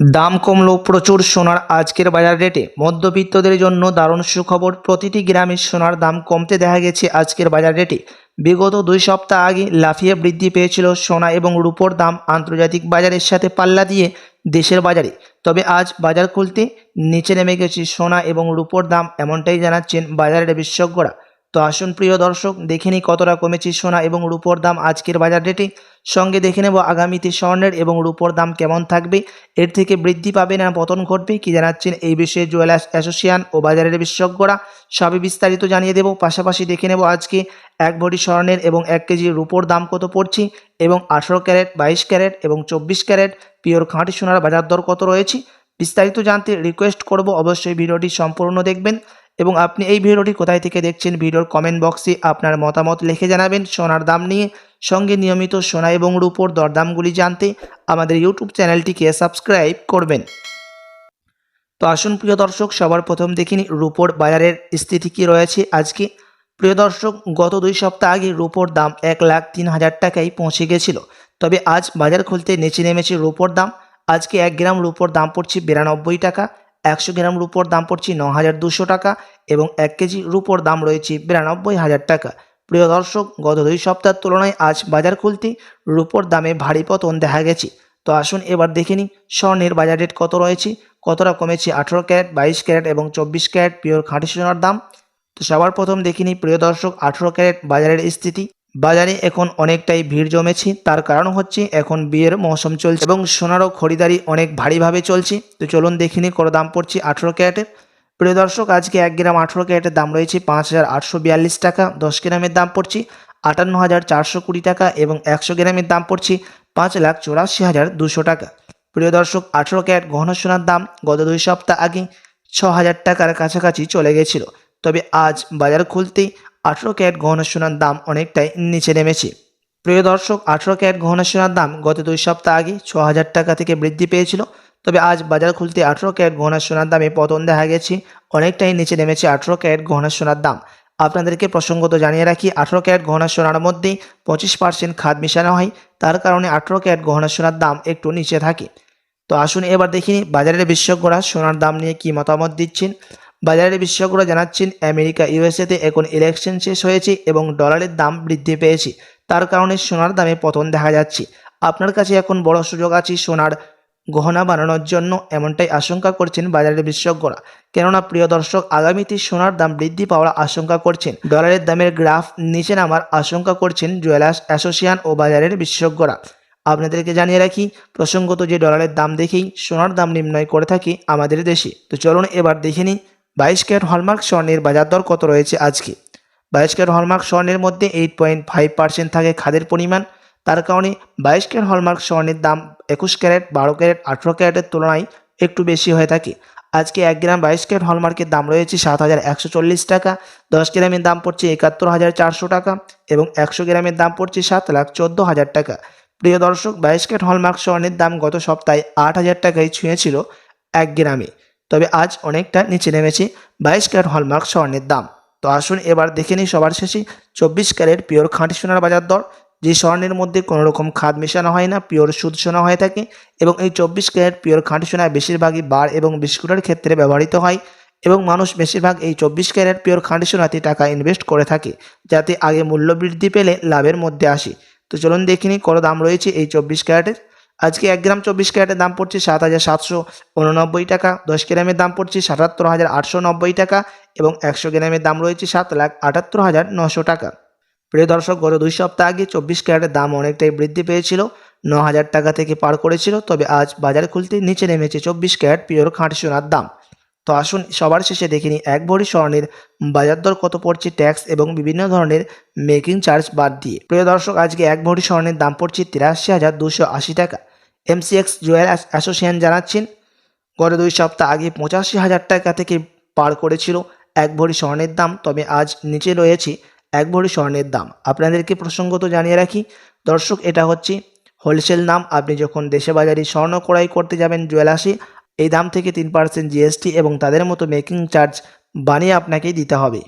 দাম কমলো প্রচুর সোনার আজকের বাজার রেটে। মধ্যবিত্তদের জন্য দারুণ সুখবর, প্রতিটি গ্রামে সোনার দাম কমতে দেখা গেছে আজকের বাজার রেটে। বিগত দুই সপ্তাহ আগে লাফিয়ে বৃদ্ধি পেয়েছিল সোনা এবং রূপোর দাম আন্তর্জাতিক বাজারের সাথে পাল্লা দিয়ে দেশের বাজারে। তবে আজ বাজার খুলতে নিচে নেমে গেছে সোনা এবং রূপোর দাম, এমনটাই জানাচ্ছেন বাজারের বিশেষজ্ঞরা। তো আসুন প্রিয় দর্শক, দেখে নিই কতটা কমেছে সোনা এবং রূপোর দাম আজকের বাজার রেটে। সঙ্গে দেখে নেব আগামীতে স্বর্ণের এবং রূপোর দাম কেমন থাকবে, এর থেকে বৃদ্ধি পাবে না পতন ঘটবে কি জানাচ্ছেন এই বিষয়ে জুয়েলার্স অ্যাসোসিয়েশন ও বাজারের বিশেষজ্ঞরা। সবই বিস্তারিত জানিয়ে দেব, পাশাপাশি দেখে নেব আজকে এক ভরি স্বর্ণের এবং এক কেজি রূপোর দাম কত পড়ছে এবং আঠেরো ক্যারেট, বাইশ ক্যারেট এবং চব্বিশ ক্যারেট পিওর খাঁটি সোনার বাজার দর কত রয়েছে, বিস্তারিত জানতে রিকোয়েস্ট করব, অবশ্যই ভিডিওটি সম্পূর্ণ দেখবেন। এবং আপনি এই ভিডিওটি কোথায় থেকে দেখছেন ভিডিওর কমেন্ট বক্সে আপনার মতামত লিখে জানাবেন। সোনার দাম নিয়ে সঙ্গে নিয়মিত সোনা এবং রূপোর দরদামগুলি জানতে আমাদের ইউটিউব চ্যানেলটিকে সাবস্ক্রাইব করবেন। তো আসুন প্রিয় দর্শক, সবার প্রথম দেখিনি রূপোর বাজারের স্থিতি কী রয়েছে আজকে। প্রিয় দর্শক, গত দুই সপ্তাহ আগে রূপোর দাম এক লাখ তিন হাজার টাকায় পৌঁছে গেছিল। তবে আজ বাজার খুলতে নেচে নেমেছে রূপোর দাম। আজকে এক গ্রাম রূপোর দাম পড়ছে বিরানব্বই টাকা। একশো গ্রাম রূপোর দাম পড়ছে ন হাজার দুশো টাকা এবং এক কেজি রূপোর দাম রয়েছে বিরানব্বই হাজার টাকা। প্রিয় দর্শক, গত দুই সপ্তাহের তুলনায় আজ বাজার খুলতে রূপোর দামে ভারী পতন দেখা গেছে। তো আসুন এবার দেখে নিই স্বর্ণের বাজার রেট কত রয়েছে, কতটা কমেছে আঠেরো ক্যারেট, বাইশ ক্যারেট এবং চব্বিশ ক্যারেট পিওর খাঁটি সোনার দাম। তো সবার প্রথম দেখিনি প্রিয় দর্শক, আঠেরো ক্যারেট বাজারের স্থিতি। বাজারে এখন অনেকটাই ভিড় জমেছে। তার কারণ হচ্ছে এখন বিয়ের মৌসুম চলছে এবং সোনারও খরিদারি অনেক ভারীভাবে চলছে। তো চলুন দেখিনি কত দাম পড়ছে আঠেরো ক্যারেটের। প্রিয় দর্শক, আজকে এক গ্রাম আঠেরো ক্যারেটের দাম রয়েছে পাঁচ হাজার আটশো বিয়াল্লিশ টাকা। দশ গ্রামের দাম পড়ছে আটান্ন হাজার চারশো কুড়ি টাকা এবং একশো গ্রামের দাম পড়ছে পাঁচ লাখ চৌরাশি হাজার দুশো টাকা। প্রিয় দর্শক, আঠেরো ক্যারেট গহনা সোনার দাম গত দুই সপ্তাহ আগে ছ হাজার টাকার কাছাকাছি চলে গেছিল। তবে আজ বাজার খুলতেই আঠেরো ক্যারেট গহনা সোনার দাম অনেকটাই নিচে নেমেছে। প্রিয় দর্শক, আঠেরো ক্যারেট গহনা সোনার দাম গত দুই সপ্তাহ আগে ছ হাজার টাকা থেকে বৃদ্ধি পেয়েছিল। তবে আজ বাজার খুলতে আঠেরো ক্যারেট গহনা সোনার দামে পতন দেখা গেছে। অনেকটাই নিচে নেমেছে আঠেরো ক্যারেট গহনা সোনার দাম। আপনাদেরকে প্রসঙ্গত জানিয়ে রাখি, আঠেরো ক্যারেট গহনা সোনার মধ্যে পঁচিশ পার্সেন্ট খাদ মেশানো হয়। তার কারণে আঠেরো ক্যারেট গহনা সোনার দাম একটু নিচে থাকে। তো আসুন এবার দেখিনি বাজারের বিশেষজ্ঞরা সোনার দাম নিয়ে কি মতামত দিচ্ছেন। বাজারের বিশেষজ্ঞরা জানাচ্ছেন, আমেরিকা, ইউএসএতে এখন ইলেকশন শেষ হয়েছে এবং ডলারের দাম বৃদ্ধি পেয়েছে। তার কারণে সোনার দামে পতন দেখা যাচ্ছে। আপনার কাছে এখন বড় সুযোগ আছে সোনার গহনা বানানোর জন্য, এমনটাই আশঙ্কা করছেন বাজারের বিশেষজ্ঞরা। কেননা, প্রিয় দর্শক, আগামীতে সোনার দাম বৃদ্ধি পাওয়ার আশঙ্কা করছেন। ডলারের দামের গ্রাফ নিচে নামার আশঙ্কা করছেন জুয়েলার্স অ্যাসোসিয়েশন ও বাজারের বিশেষজ্ঞরা। আপনাদেরকে জানিয়ে রাখি, প্রসঙ্গত যে ডলারের দাম দেখেই সোনার দাম নির্ণয় করে থাকি আমাদের দেশে। তো চলুন এবার দেখে নিই বাইশ ক্যারেট হলমার্ক স্বর্ণের বাজার দর কত রয়েছে আজকে? বাইশ ক্যারেট হলমার্ক স্বর্ণের মধ্যে এইট পয়েন্ট ফাইভ পার্সেন্ট থাকে খাদের পরিমাণ। তার কারণে বাইশ ক্যারেট হলমার্ক স্বর্ণের দাম একুশ ক্যারেট, বারো ক্যারেট, আঠেরো ক্যারেটের তুলনায় একটু বেশি হয়ে থাকে। আজকে এক গ্রাম বাইশ ক্যারেট হলমার্কের দাম রয়েছে সাত হাজার একশো চল্লিশ টাকা। দশ গ্রামের দাম পড়ছে একাত্তর হাজার চারশো টাকা এবং একশো গ্রামের দাম পড়ছে সাত লাখ চোদ্দ হাজার টাকা। প্রিয় দর্শক, বাইশ ক্যারেট হলমার্ক স্বর্ণের দাম গত সপ্তাহে আট হাজার টাকায় ছুঁয়েছিল এক গ্রামে। তবে আজ অনেকটা নিচে নেমেছে বাইশ ক্যারেট হলমার্ক স্বর্ণের দাম। তো আসুন এবার দেখে নিই সবার শেষে চব্বিশ ক্যারেট পিওর খাঁটি সোনার বাজার দর, যে স্বর্ণের মধ্যে কোনো রকম খাদ মেশানো হয় না, পিওর সুদ সোনা হয়ে থাকে এবং এই চব্বিশ ক্যারেট পিওর খাঁটি সোনা বেশিরভাগই বার এবং বিস্কুটের ক্ষেত্রে ব্যবহৃত হয় এবং মানুষ বেশিরভাগ এই চব্বিশ ক্যারেট পিওর খাঁটি সোনাতে টাকা ইনভেস্ট করে থাকে যাতে আগে মূল্য বৃদ্ধি পেলে লাভের মধ্যে আসে। তো চলুন দেখিনি কত দাম রয়েছে এই চব্বিশ ক্যারেটের। আজকে এক গ্রাম চব্বিশ ক্যারেটের দাম পড়ছে সাত হাজার সাতশো উননব্বই টাকা। দশ গ্রামের দাম পড়ছে সাতাত্তর হাজার আটশো নব্বই টাকা এবং একশো গ্রামের দাম রয়েছে সাত লাখ আটাত্তর হাজার নশো টাকা। প্রিয় দর্শক, গত দুই সপ্তাহ আগে চব্বিশ ক্যারেটের দাম অনেকটাই বৃদ্ধি পেয়েছিল, ন হাজার টাকা থেকে পার করেছিল, তবে আজ বাজার খুলতে নিচে নেমেছে চব্বিশ ক্যারেট পিওর খাঁটি সোনার দাম। তো আসুন সবার শেষে দেখিনি এক ভরি স্বর্ণের বাজার দর কত পড়ছে ট্যাক্স এবং বিভিন্ন ধরনের মেকিং চার্জ বাদ দিয়ে। প্রিয় দর্শক, আজকে এক ভরি স্বর্ণের দাম পড়ছে তিরাশি হাজার দুশো আশি টাকা। এমসিএক্স জুয়েল অ্যাসোসিয়েশন জানাচ্ছেন, গত দুই সপ্তাহ আগে পঁচাশি হাজার টাকা থেকে পার করেছিল এক ভরি স্বর্ণের দাম, তবে আজ নিচে রয়েছে এক ভরি স্বর্ণের দাম। আপনাদেরকে প্রসঙ্গত জানিয়ে রাখি, দর্শক, এটা হচ্ছে হোলসেল দাম আপনি যখন দেশে বাজারে স্বর্ণ ক্রয় করতে যাবেন জুয়েলার্সে এই দাম থেকে তিন পার্সেন্ট জিএসটি এবং তাদের মতো মেকিং চার্জ বানিয়ে আপনাকে দিতে হবে।